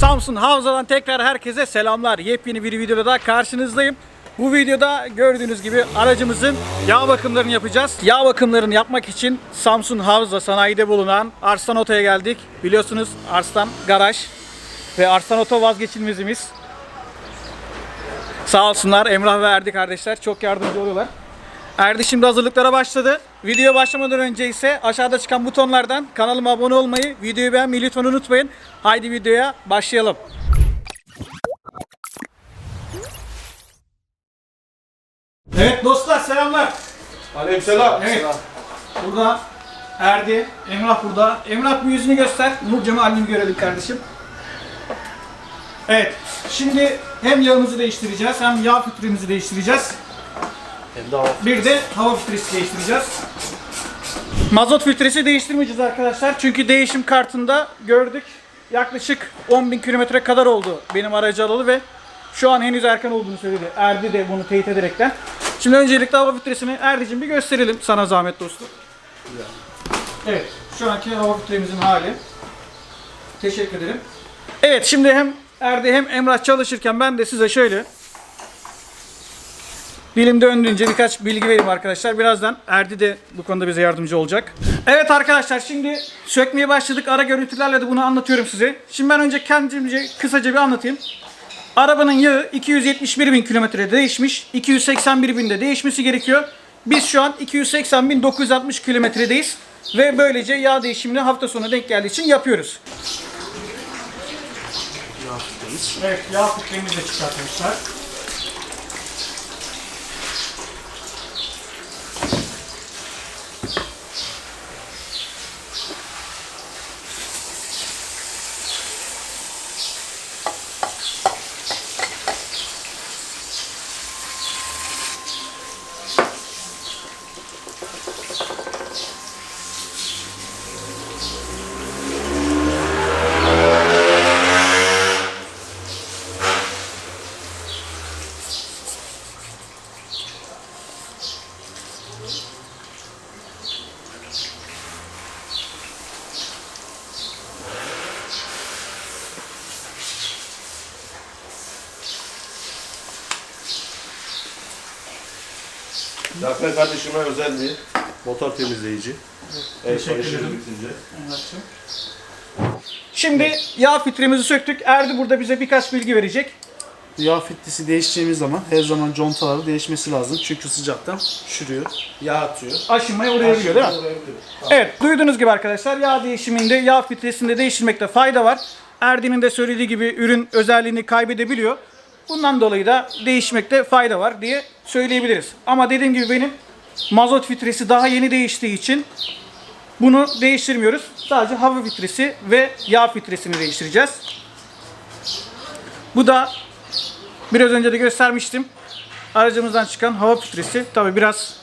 Samsun Havza'dan tekrar herkese selamlar. Yepyeni bir videoda daha karşınızdayım. Bu videoda gördüğünüz gibi aracımızın yağ bakımlarını yapacağız. Yağ bakımlarını yapmak için Samsun Havza sanayide bulunan Arslan Oto'ya geldik. Biliyorsunuz Arslan Garaj ve Arslan Oto vazgeçilmezimiz. Sağ olsunlar Emrah ve Erdi kardeşler çok yardımcı oluyorlar. Erdi şimdi hazırlıklara başladı. Videoya başlamadan önce ise aşağıda çıkan butonlardan kanalıma abone olmayı, videoyu beğenmeyi lütfen unutmayın. Haydi videoya başlayalım. Evet dostlar selamlar. Aleykümselam. Evet. Burada Erdi, Emrah burada. Emrah bir yüzünü göster. Nurcam'ı annemi görelim kardeşim. Evet. Şimdi hem yağımızı değiştireceğiz hem yağ filtremizi değiştireceğiz. Bir de hava filtresi değiştireceğiz. Mazot filtresi değiştirmeyeceğiz arkadaşlar. Çünkü değişim kartında gördük. Yaklaşık 10.000 kilometre kadar oldu benim aracı alalı ve şu an henüz erken olduğunu söyledi. Erdi de bunu teyit ederekten. Şimdi öncelikle hava filtresini Erdi'cim bir gösterelim sana zahmet dostum. Evet, şu anki hava filtremizin hali. Teşekkür ederim. Evet, şimdi hem Erdi hem Emrah çalışırken ben de size şöyle Dilimde döndüğünce birkaç bilgi vereyim arkadaşlar. Birazdan Erdi de bu konuda bize yardımcı olacak. Evet arkadaşlar şimdi sökmeye başladık. Ara görüntülerle de bunu anlatıyorum size. Şimdi ben önce kendimce kısaca bir anlatayım. Arabanın yağı 271 bin kilometrede değişmiş. 281 binde değişmesi gerekiyor. Biz şu an 280 bin 960 kilometredeyiz. Ve böylece yağ değişimini hafta sonu denk geldiği için yapıyoruz. Evet yağ filtremizi de çıkartmışlar. Zafer kardeşime özel bir motor temizleyici. El Teşekkür çalışır ederim. bitince. Şimdi yağ filtremizi söktük. Erdi burada bize birkaç bilgi verecek. Yağ filtresi değişeceğimiz zaman her zaman contaları değişmesi lazım. Çünkü sıcaktan şürüyor. Yağ atıyor. Aşınmaya uğrayabiliyor değil mi? Evet duyduğunuz gibi arkadaşlar yağ değişiminde yağ filtresinde değiştirmekte fayda var. Erdi'nin de söylediği gibi ürün özelliğini kaybedebiliyor. Bundan dolayı da değişmekte fayda var diye söyleyebiliriz. Ama dediğim gibi benim mazot filtresi daha yeni değiştiği için bunu değiştirmiyoruz. Sadece hava filtresi ve yağ filtresini değiştireceğiz. Bu da biraz önce de göstermiştim. Aracımızdan çıkan hava filtresi. Tabi biraz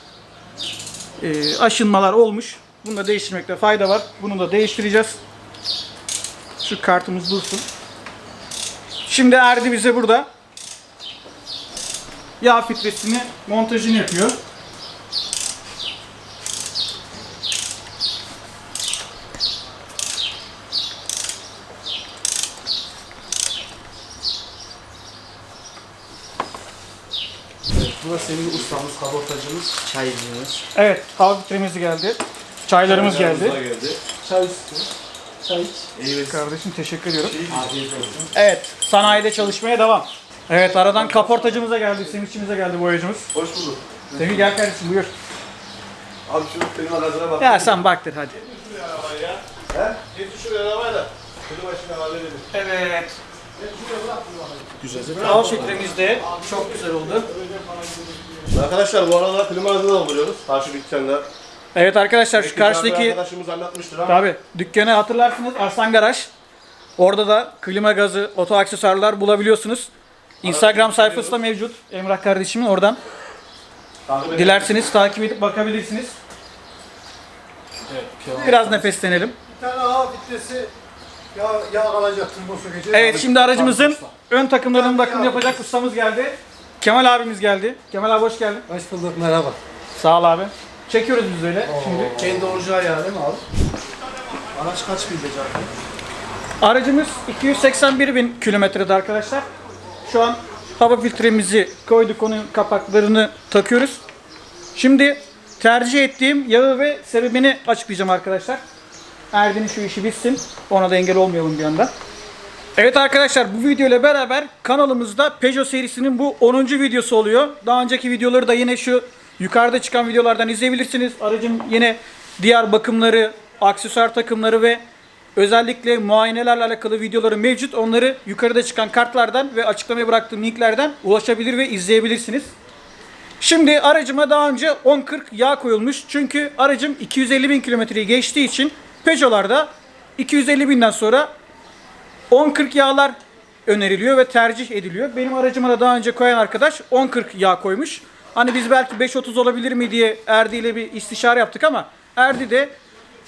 e, aşınmalar olmuş. Bunu da değiştirmekte fayda var. Bunu da değiştireceğiz. Şu kartımız dursun. Şimdi Erdi bize burada yağ filtresini montajını yapıyor. Bu da senin ustamız, kabotacımız, çaycımız. Evet, hava filtremiz geldi. Çaylarımız geldi. Geldi. Çay istiyor. Çay iç. Evet. Kardeşim teşekkür ediyorum. Afiyet olsun. Evet, sanayide çalışmaya devam. Evet, aradan kaportacımıza geldi, sevinçimize geldi boyacımız. Hoş bulduk. Semih gel kardeşim buyur. Abi şu benim aracına bak. Ya sen baktır hadi. He? Getir şuraya arabayla. Şunu başına halledelim. Evet. Güzelce. Hava filtremiz de çok güzel oldu. Arkadaşlar bu arada klima aracını dolduruyoruz. Karşı dükkanda. Evet arkadaşlar şu Belki karşıdaki arkadaşımız anlatmıştır ama. tabi dükkanı hatırlarsınız Arslan Garaj. Orada da klima gazı, oto aksesuarlar bulabiliyorsunuz. Instagram sayfası da mevcut. Emrah kardeşimin oradan dilerseniz takip edip bakabilirsiniz. Biraz nefeslenelim. Bir tane hava filtresi yağ, yağ alacak turbo sökeceğiz. Evet şimdi aracımızın ön takımlarını bakım yapacak ustamız geldi. Kemal abimiz geldi. Kemal abi hoş geldin. Hoş bulduk merhaba. Sağ ol abi. Çekiyoruz biz öyle şimdi. Kendi olacağı yağ değil mi abi? Araç kaç pilde zaten? Aracımız 281 bin kilometrede arkadaşlar. Şu an hava filtremizi koyduk, onun kapaklarını takıyoruz. Şimdi tercih ettiğim yağı ve sebebini açıklayacağım arkadaşlar. Erdin'in şu işi bitsin. Ona da engel olmayalım bir anda. Evet arkadaşlar bu video ile beraber kanalımızda Peugeot serisinin bu 10. videosu oluyor. Daha önceki videoları da yine şu yukarıda çıkan videolardan izleyebilirsiniz. Aracın yine diğer bakımları, aksesuar takımları ve özellikle muayenelerle alakalı videoları mevcut. Onları yukarıda çıkan kartlardan ve açıklamaya bıraktığım linklerden ulaşabilir ve izleyebilirsiniz. Şimdi aracıma daha önce 1040 yağ koyulmuş. Çünkü aracım 250 bin kilometreyi geçtiği için Peugeot'larda 250 binden sonra 1040 yağlar öneriliyor ve tercih ediliyor. Benim aracıma da daha önce koyan arkadaş 1040 yağ koymuş. Hani biz belki 530 olabilir mi diye Erdi ile bir istişare yaptık ama Erdi de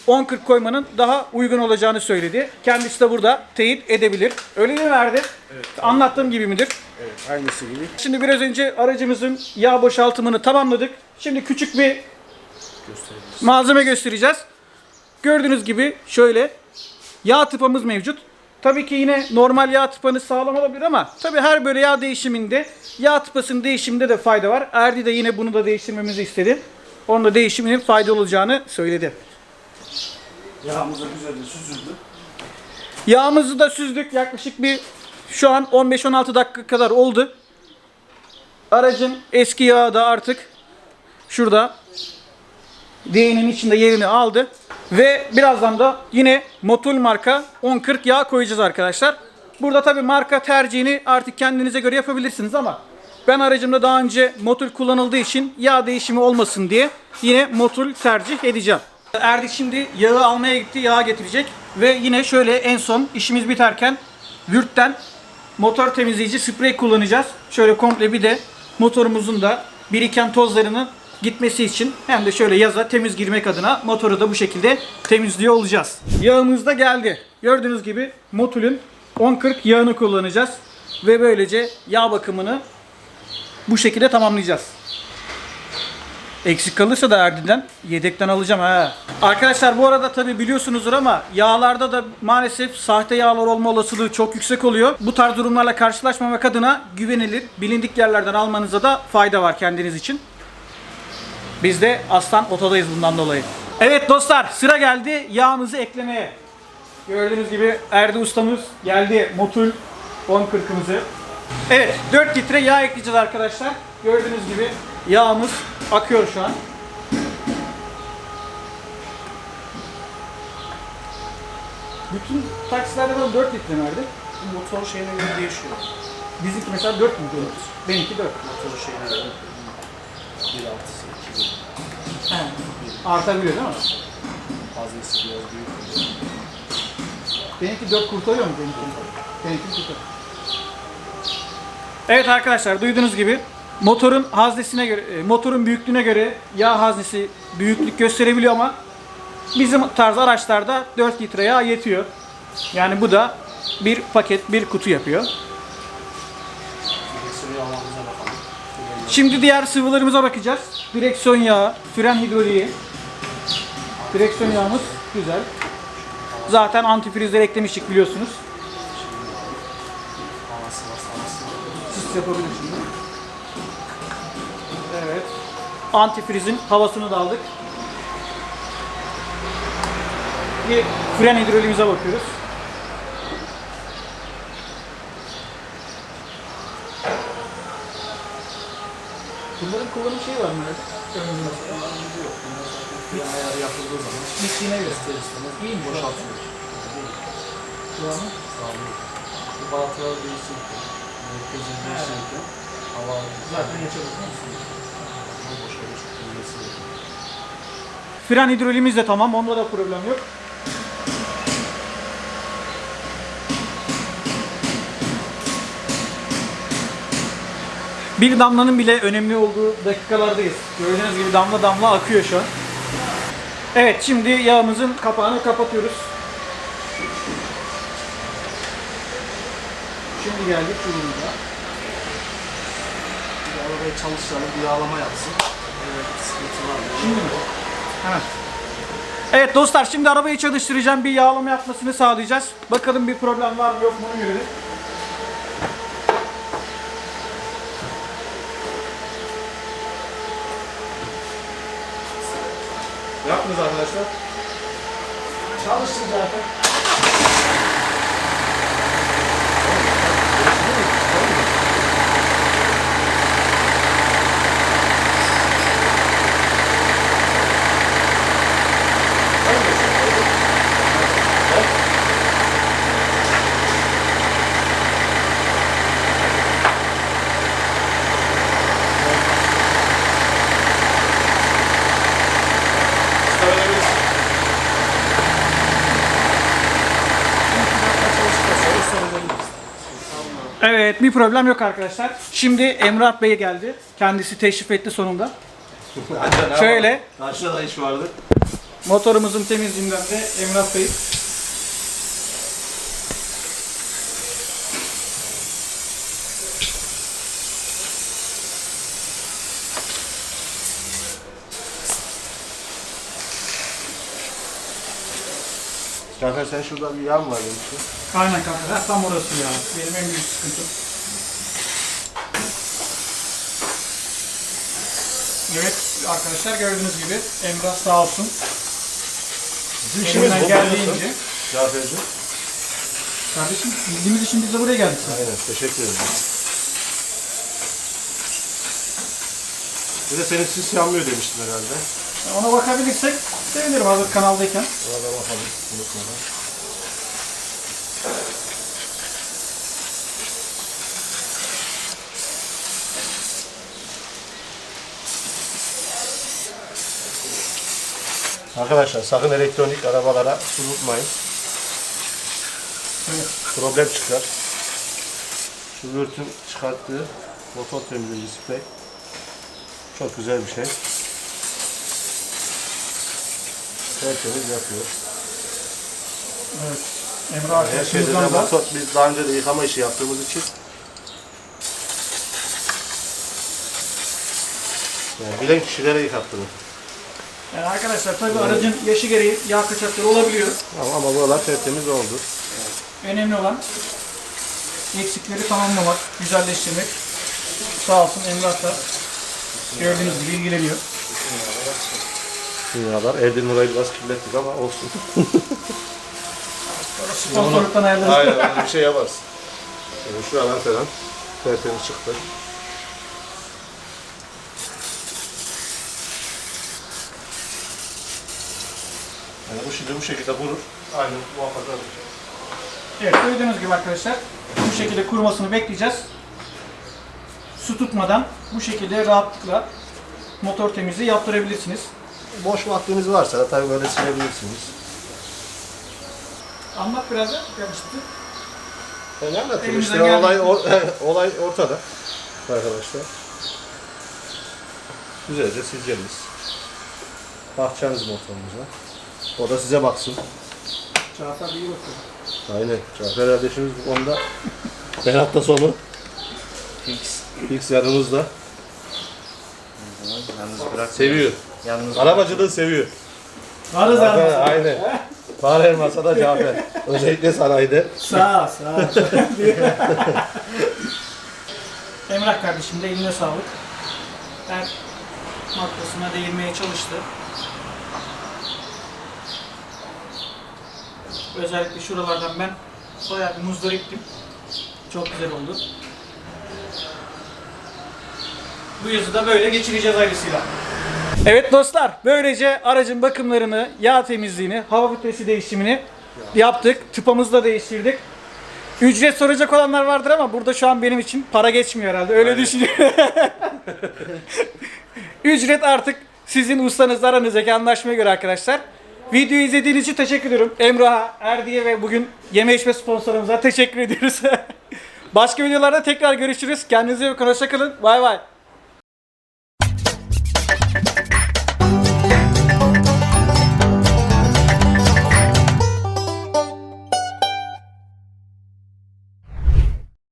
1040 koymanın daha uygun olacağını söyledi. Kendisi de burada teyit edebilir. Öyle mi Erdi? Anlattığım gibi midir? Aynısı gibi. Şimdi biraz önce aracımızın yağ boşaltımını tamamladık. Şimdi küçük bir malzeme göstereceğiz. Gördüğünüz gibi şöyle yağ tıpamız mevcut. Tabii ki yine normal yağ tıpanız sağlam olabilir ama tabii her böyle yağ değişiminde yağ tıpasının değişiminde de fayda var. Erdi de yine bunu da değiştirmemizi istedi. Onun da değişiminin faydalı olacağını söyledi. Yağımız da güzelce süzüldü. Yağımızı da süzdük. Yaklaşık bir şu an 15-16 dakika kadar oldu. Aracın eski yağı da artık şurada değinin içinde yerini aldı. Ve birazdan da yine Motul marka 1040 yağ koyacağız arkadaşlar. Burada tabi marka tercihini artık kendinize göre yapabilirsiniz ama ben aracımda daha önce Motul kullanıldığı için yağ değişimi olmasın diye yine Motul tercih edeceğim. Erdi şimdi yağı almaya gitti, yağ getirecek ve yine şöyle en son işimiz biterken Vürt'ten motor temizleyici sprey kullanacağız. Şöyle komple bir de motorumuzun da biriken tozlarının gitmesi için hem de şöyle yaza temiz girmek adına motoru da bu şekilde temizliyor olacağız. Yağımız da geldi. Gördüğünüz gibi Motul'ün 1040 yağını kullanacağız ve böylece yağ bakımını bu şekilde tamamlayacağız. Eksik kalırsa da Erdi'den yedekten alacağım ha. Arkadaşlar bu arada tabi biliyorsunuzdur ama yağlarda da maalesef sahte yağlar olma olasılığı çok yüksek oluyor. Bu tarz durumlarla karşılaşmamak adına güvenilir, bilindik yerlerden almanıza da fayda var kendiniz için. Biz de Aslan Oto'dayız bundan dolayı. Evet dostlar sıra geldi yağımızı eklemeye. Gördüğünüz gibi Erdi ustamız geldi Motul 1040'ımızı. Evet 4 litre yağ ekleyeceğiz arkadaşlar. Gördüğünüz gibi yağımız akıyor şu an. Bütün taksilerde böyle 4 litre verdi. Motor şeyine göre değişiyor. Bizimki mesela 4 litre. Benimki 4. Motor şeyine göre. 1.6'sı, 2 Artabiliyor değil mi? fazlası biraz büyük. Benimki 4 kurtarıyor mu benimki? Benimki kurtarıyor. Evet arkadaşlar duyduğunuz gibi motorun haznesine göre, e, motorun büyüklüğüne göre yağ haznesi büyüklük gösterebiliyor ama bizim tarz araçlarda 4 litre yağ yetiyor. Yani bu da bir paket, bir kutu yapıyor. Şimdi diğer sıvılarımıza bakacağız. Direksiyon yağı, fren hidroliği. Direksiyon yağımız güzel. Zaten antifrizleri eklemiştik biliyorsunuz. Havası var, var. Evet. Antifrizin havasını da aldık. Bir fren hidroliğimize bakıyoruz. Bunların kullanım şeyi var mı? Önümüzde. Bir ayarı yapıldığı zaman Bittiğine göre. ister istemez İyi mi? boşaltıyor. Kullanımı. Sağlıyor. Bu balatları değiştirirken, merkezini değiştirirken hava Zaten geçirmesi Fren hidroliğimiz de tamam. Onda da problem yok. Bir damlanın bile önemli olduğu dakikalardayız. Gördüğünüz gibi damla damla akıyor şu an. Evet şimdi yağımızın kapağını kapatıyoruz. Şimdi geldik ürünümüze. Bir arabayı çalıştıralım, bir yağlama yapsın. Evet, sıkıntı var mı? Şimdi mi? Hemen. Evet dostlar şimdi arabayı çalıştıracağım. Bir yağlama yapmasını sağlayacağız. Bakalım bir problem var mı yok mu onu görelim. Yaptınız arkadaşlar? Çalıştı zaten. Evet bir problem yok arkadaşlar. Şimdi Emrah Bey geldi. Kendisi teşrif etti sonunda. Şöyle. Karşıda da iş vardı. Motorumuzun temizliğinden de Emrah Bey. Cafer sen şurada bir yağ mı var demiştin? Aynen kanka. Ha, tam orası ya. Benim en büyük sıkıntım. Evet arkadaşlar gördüğünüz gibi Emrah sağ olsun. Elimden geldiğince. Cafer'cim. Kardeşim bildiğimiz için biz de buraya geldik. zaten. Aynen teşekkür ederim. Bir de senin sis yanmıyor demiştin herhalde. Ona bakabilirsek sevinirim hazır kanaldayken. Ona da bakalım unutmadan. Arkadaşlar sakın elektronik arabalara su tutmayın. Evet. Problem çıkar. Şu Wörth'ün çıkarttığı motor temizleyici sprey. Çok güzel bir şey. Tertemiz yapıyor. Evet. Emrah Her şeyde de arkadaşımızdan da motor, biz daha önce de yıkama işi yaptığımız için yani bilen kişilere yıkattırır. yani arkadaşlar tabii aracın yaşı gereği yağ kaçakları olabiliyor. Ama, ama buralar tertemiz oldu. Önemli olan eksikleri tamamlamak, güzelleştirmek. Sağ olsun Emrah da gördüğünüz gibi ilgileniyor. Dünyalar. Erdin orayı biraz kirlettik ama olsun. Sponsorluktan ayarlarız. Aynen öyle bir şey yaparız. Yani şu an falan tertemiz çıktı. Yani bu şimdi bu şekilde vurur. Aynen muhafaza olur. Evet gördüğünüz gibi arkadaşlar bu şekilde kurumasını bekleyeceğiz. Su tutmadan bu şekilde rahatlıkla motor temizliği yaptırabilirsiniz. Boş vaktiniz varsa da tabii böyle silebilirsiniz. Anlat biraz da karıştı. Ben ne anlatayım Elimizden işte olay, geldiğince- or- olay ortada arkadaşlar. Güzelce sileceğiz. Bakacağınız motorunuza. O da size baksın. Çağatay iyi bakıyor. Aynen. Cafer kardeşimiz bu konuda ben hafta sonu Fix. Fix yanımızda. Yalnız bırak. Seviyor. Yalnız Arabacılığı seviyor. Varız arabası. aynen. Fare masada Cafer. Özellikle sanayide. Sağ ol, sağ ol. Emrah kardeşim de eline sağlık. Her noktasına değinmeye çalıştı. Özellikle şuralardan ben bayağı bir muzdariptim. Çok güzel oldu. Bu yazı da böyle geçireceğiz ailesiyle. Evet dostlar, böylece aracın bakımlarını, yağ temizliğini, hava filtresi değişimini yaptık. Tıpamızı da değiştirdik. Ücret soracak olanlar vardır ama burada şu an benim için para geçmiyor herhalde. Öyle düşünüyorum. Ücret artık sizin ustanız aranızdaki anlaşmaya göre arkadaşlar. Videoyu izlediğiniz için teşekkür ediyorum. Emrah'a, Erdi'ye ve bugün yeme içme sponsorumuza teşekkür ediyoruz. Başka videolarda tekrar görüşürüz. Kendinize iyi bakın. Hoşçakalın. Bay bay.